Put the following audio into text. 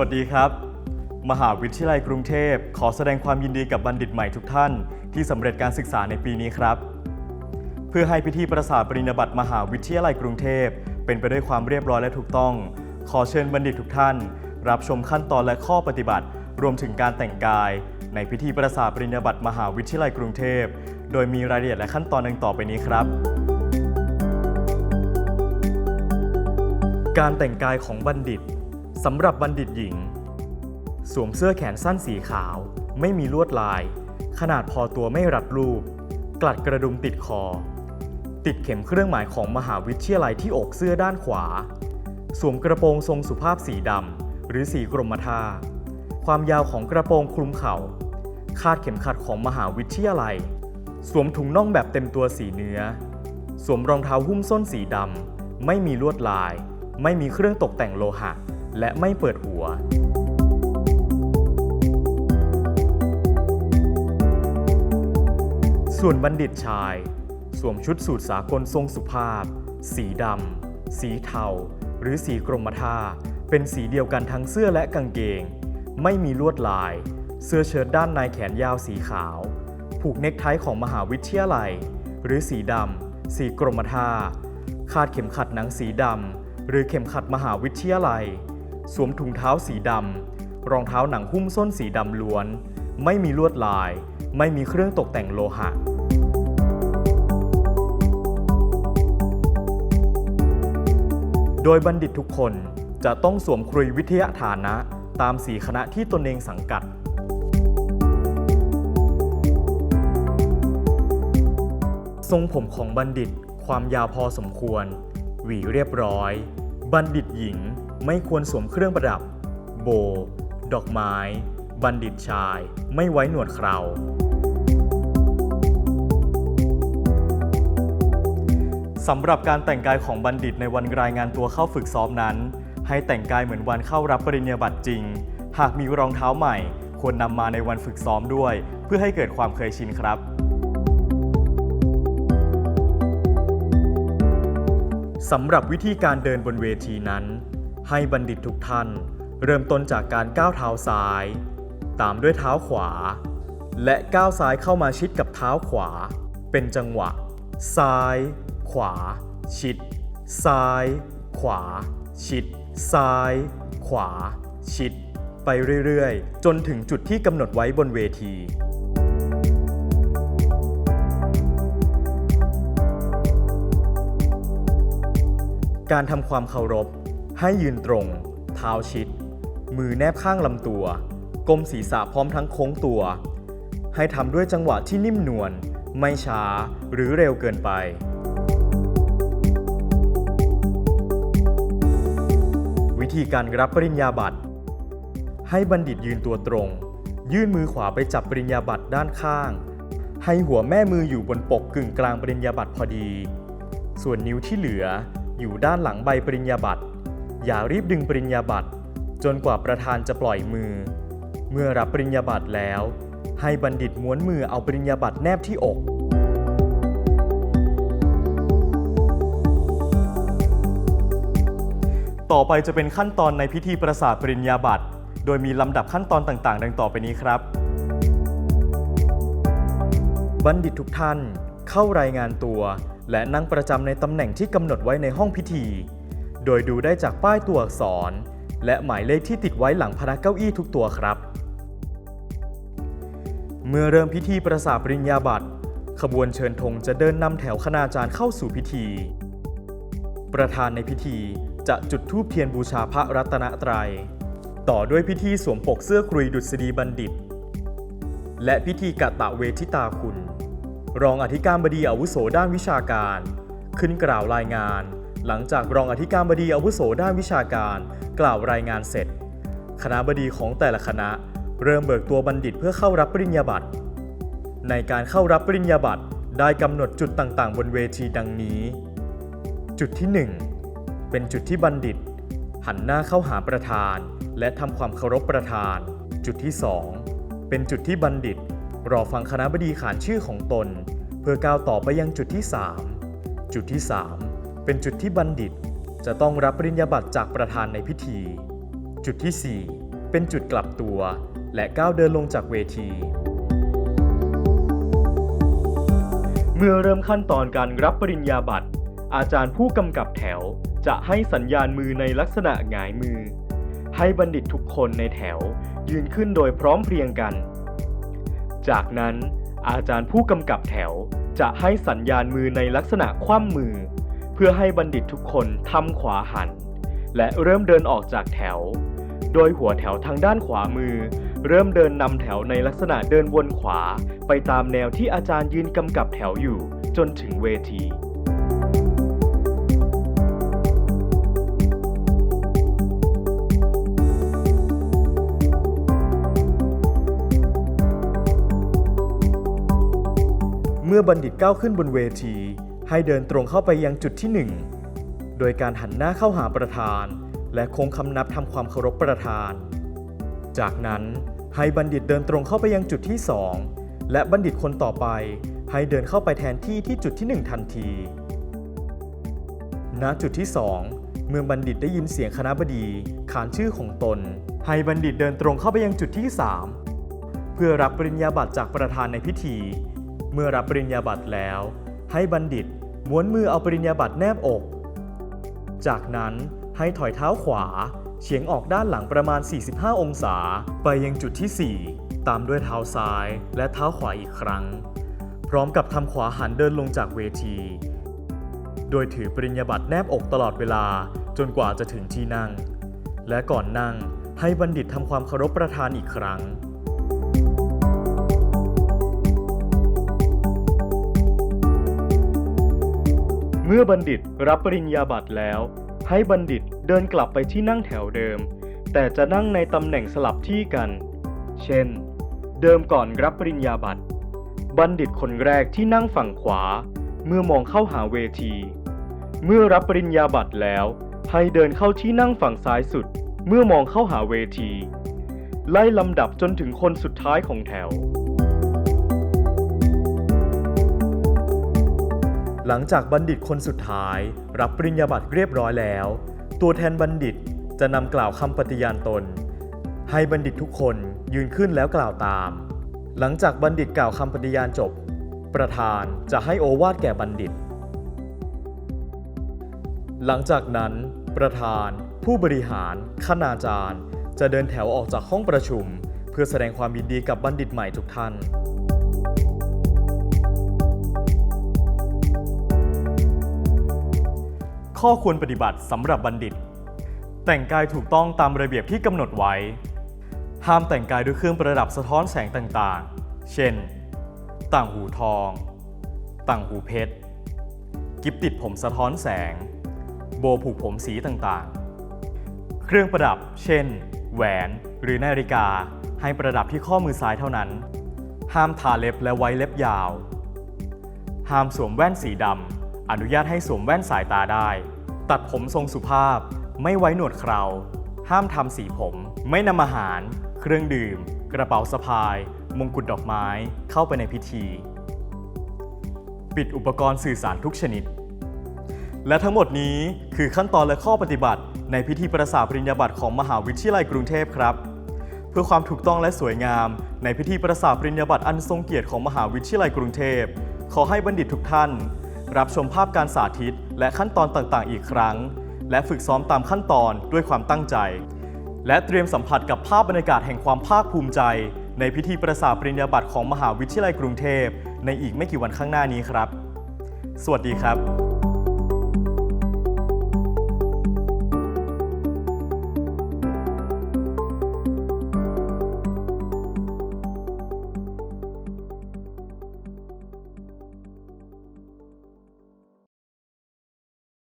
วัสดีครับ มหาวิทยาลัยกรุงเทพ ขอแสดงความยินดีกับบัณฑิตใหม่ทุกท่าน ที่สำเร็จการศึกษาในปีนี้ครับ เพื่อให้พิธีประสาทปริญญาบัตรมหาวิทยาลัยกรุงเทพ เป็นไปด้วยความเรียบร้อยและถูกต้อง ขอเชิญบัณฑิตทุกท่าน รับชมขั้นตอนและข้อปฏิบัติ รวมถึงการแต่งกาย ในพิธีประสาทปริญญาบัตรมหาวิทยาลัยกรุงเทพ โดยมีรายละเอียดและขั้นตอนดังต่อไปนี้ครับการแต่งกายของบัณฑิต สำหรับบัณฑิตหญิง สวมเสื้อแขนสั้นสีขาว ไม่มีลวดลาย ขนาดพอตัวไม่รัดรูป กลัดกระดุมติดคอ ติดเข็มเครื่องหมายของมหาวิทยาลัยที่อกเสื้อด้านขวา สวมกระโปรงทรงสุภาพสีดำหรือสีกรมท่า ความยาวของกระโปรงคลุมเข่า คาดเข็มขัดของมหาวิทยาลัย สวมถุงน่องแบบเต็มตัวสีเนื้อ สวมรองเท้าหุ้มส้นสีดำไม่มีลวดลาย ไม่มีเครื่องตกแต่งโลหะ และไม่เปิดหัว ส่วนบัณฑิตชาย สวมชุดสูทสากลทรงสุภาพ สีดำ สีเทา หรือสีกรมท่า เป็นสีเดียวกันทั้งเสื้อและกางเกง ไม่มีลวดลาย เสื้อเชิ้ตด้านในแขนยาวสีขาว ผูกเน็กไทของมหาวิทยาลัย หรือสีดำ สีกรมท่าคาดเข็มขัดหนังสีดำ หรือเข็มขัดมหาวิทยาลัย สวมถุงเท้าสีดำ รองเท้าหนังหุ้มส้นสีดำล้วน ไม่มีลวดลาย ไม่มีเครื่องตกแต่งโลหะ โดยบัณฑิตทุกคนจะต้องสวมครุยวิทยาฐานะตามสีคณะที่ตนเองสังกัด ทรงผมของบัณฑิตความยาวพอสมควร หวีเรียบร้อย บัณฑิตหญิง ไม่ควรสวมเครื่องประดับ โบ ดอกไม้ บัณฑิตชาย ไม่ไว้หนวดเครา สำหรับการแต่งกายของบัณฑิตในวันรายงานตัวเข้าฝึกซ้อมนั้น ให้แต่งกายเหมือนวันเข้ารับปริญญาบัตรจริง หากมีรองเท้าใหม่ ควรนำมาในวันฝึกซ้อมด้วย เพื่อให้เกิดความเคยชินครับสำหรับวิธีการเดินบนเวทีนั้น ให้บัณฑิตทุกท่าน เริ่มต้นจากการก้าวเท้าซ้าย ตามด้วยเท้าขวา และก้าวซ้ายเข้ามาชิดกับเท้าขวา เป็นจังหวะ ซ้าย ขวา ชิด ซ้าย ขวา ชิด ซ้าย ขวา ชิด ไปเรื่อยๆ จนถึงจุดที่กำหนดไว้บนเวทีการทำความเคารพ ให้ยืนตรง เท้าชิด มือแนบข้างลำตัว ก้มศีรษะพร้อมทั้งโค้งตัว ให้ทำด้วยจังหวะที่นิ่มนวล ไม่ช้าหรือเร็วเกินไป วิธีการรับปริญญาบัตร ให้บัณฑิตยืนตัวตรง ยื่นมือขวาไปจับปริญญาบัตรด้านข้าง ให้หัวแม่มืออยู่บนปกกึ่งกลางปริญญาบัตรพอดี ส่วนนิ้วที่เหลืออยู่ด้านหลังใบปริญญาบัตร อย่ารีบดึงปริญญาบัตร จนกว่าประธานจะปล่อยมือ เมื่อรับปริญญาบัตรแล้ว ให้บัณฑิตม้วนมือเอาปริญญาบัตรแนบที่อกต่อไปจะเป็นขั้นตอนในพิธีประสาทปริญญาบัตร โดยมีลำดับขั้นตอนต่างๆ ดังต่อไปนี้ครับ บัณฑิตทุกท่านเข้ารายงานตัว และนั่งประจำในตำแหน่งที่กำหนดไว้ในห้องพิธี โดยดูได้จากป้ายตัวอักษร และหมายเลขที่ติดไว้หลังพนักเก้าอี้ทุกตัวครับ เมื่อเริ่มพิธีประสาปริญญาบัตรขบวนเชิญธงจะเดินนำแถวคณาจารย์เข้าสู่พิธี ประธานในพิธีจะจุดธูปเทียนบูชาพระรัตนตรัย ต่อด้วยพิธีสวมปกเสื้อกรุยดุษฎีบัณฑิต และพิธีกะตะเวทิตาคุณ รองอธิการบดีอาวุโสด้านวิชาการ ขึ้นกล่าวรายงาน หลังจากรองอธิการบดีอาวุโสด้านวิชาการ กล่าวรายงานเสร็จ คณะบดีของแต่ละคณะ เริ่มเบิกตัวบัณฑิตเพื่อเข้ารับปริญญาบัตร ในการเข้ารับปริญญาบัตรได้กำหนดจุดต่างๆ บนเวทีดังนี้ จุดที่ 1 เป็นจุดที่บัณฑิต หันหน้าเข้าหาประธาน และทำความเคารพประธาน จุดที่ 2 เป็นจุดที่บัณฑิต รอฟังคณะบดีขานชื่อของตน เพื่อก้าวต่อไปยังจุดที่ 3 จุดที่ 3 เป็นจุดที่บัณฑิตจะต้องรับปริญญาบัตรจากประธานในพิธี จุดที่ 4 เป็นจุดกลับตัว และก้าวเดินลงจากเวที เมื่อเริ่มขั้นตอนการรับปริญญาบัตร อาจารย์ผู้กำกับแถวจะให้สัญญาณมือในลักษณะหงายมือ ให้บัณฑิตทุกคนในแถวยืนขึ้นโดยพร้อมเพรียงกัน จากนั้นอาจารย์ผู้กำกับแถวจะให้สัญญาณมือในลักษณะคว่ำมือ เพื่อให้บัณฑิตทุกคนทำขวาหัน และเริ่มเดินออกจากแถว โดยหัวแถวทางด้านขวามือ เริ่มเดินนำแถวในลักษณะเดินวนขวา ไปตามแนวที่อาจารย์ยืนกำกับแถวอยู่จนถึงเวทีเมื่อบัณฑิตก้าวขึ้นบนเวที ให้เดินตรงเข้าไปยังจุดที่ 1 โดยการหันหน้าเข้าหาประธาน และโค้งคำนับทำความเคารพประธาน จากนั้นให้บัณฑิตเดินตรงเข้าไปยังจุดที่ 2 และบัณฑิตคนต่อไป ให้เดินเข้าไปแทนที่ที่จุดที่ 1 ทันที ณ จุดที่ 2 เมื่อบัณฑิตได้ยินเสียงคณะบดีขานชื่อของตน ให้บัณฑิตเดินตรงเข้าไปยังจุดที่ 3 เพื่อรับปริญญาบัตรจากประธานในพิธี เมื่อรับปริญญาบัตรแล้ว ให้บัณฑิต ม้วนมือเอาปริญญาบัตรแนบอก จากนั้นให้ถอยเท้าขวา เฉียงออกด้านหลังประมาณ 45 องศา ไปยังจุดที่ 4 ตามด้วยเท้าซ้ายและเท้าขวาอีกครั้ง พร้อมกับทำขวาหันเดินลงจากเวที โดยถือปริญญาบัตรแนบอกตลอดเวลาจนกว่าจะถึงที่นั่ง และก่อนนั่งให้บัณฑิตทำความเคารพประธานอีกครั้ง เมื่อบัณฑิตรับปริญญาบัตรแล้ว ให้บัณฑิตเดินกลับไปที่นั่งแถวเดิม แต่จะนั่งในตำแหน่งสลับที่กัน เช่น เดิมก่อนรับปริญญาบัตร บัณฑิตคนแรกที่นั่งฝั่งขวา เมื่อมองเข้าหาเวที เมื่อรับปริญญาบัตรแล้ว ให้เดินเข้าที่นั่งฝั่งซ้ายสุด เมื่อมองเข้าหาเวที ไล่ลำดับจนถึงคนสุดท้ายของแถว หลังจากบัณฑิตคนสุดท้าย รับปริญญาบัตรเรียบร้อยแล้ว ตัวแทนบัณฑิตจะนำกล่าวคำปฏิญาณตน ให้บัณฑิตทุกคนยืนขึ้นแล้วกล่าวตาม หลังจากบัณฑิตกล่าวคำปฏิญาณจบ ประธานจะให้โอวาทแก่บัณฑิต หลังจากนั้น ประธาน ผู้บริหาร คณาจารย์ จะเดินแถวออกจากห้องประชุม เพื่อแสดงความยินดีกับบัณฑิตใหม่ทุกท่าน ข้อควรปฏิบัติสำหรับบัณฑิต แต่งกายถูกต้องตามระเบียบที่กำหนดไว้ ห้ามแต่งกายด้วยเครื่องประดับสะท้อนแสงต่างๆ เช่น ต่างหูทอง ต่างหูเพชร กิบติดผมสะท้อนแสง โบผูกผมสีต่างๆ เครื่องประดับ เช่น แหวน หรือนาฬิกา ให้ประดับที่ข้อมือซ้ายเท่านั้น ห้ามทาเล็บและไว้เล็บยาว ห้ามสวมแว่นสีดำ อนุญาตให้สวมแว่นสายตาได้ ตัดผมทรงสุภาพ ไม่ไว้หนวดเครา ห้ามทำสีผม ไม่นำอาหาร เครื่องดื่ม กระเป๋าสะพาย มงกุฎดอกไม้ เข้าไปในพิธี ปิดอุปกรณ์สื่อสารทุกชนิด และทั้งหมดนี้คือขั้นตอนและข้อปฏิบัติ ในพิธีประสาปริญญาบัตรของมหาวิทยาลัยกรุงเทพครับเพื่อความถูกต้องและสวยงาม ในพิธีประสาปริญญาบัตรอันทรงเกียรติของมหาวิทยาลัยกรุงเทพ ขอให้บัณฑิตทุกท่าน รับชมภาพการสาธิตและขั้นตอนต่างๆ อีกครั้ง และฝึกซ้อมตามขั้นตอนด้วยความตั้งใจ และเตรียมสัมผัสกับภาพบรรยากาศแห่งความภาคภูมิใจ ในพิธีประสาปริญญาบัตรของมหาวิทยาลัยกรุงเทพ ในอีกไม่กี่วันข้างหน้านี้ครับ สวัสดีครับ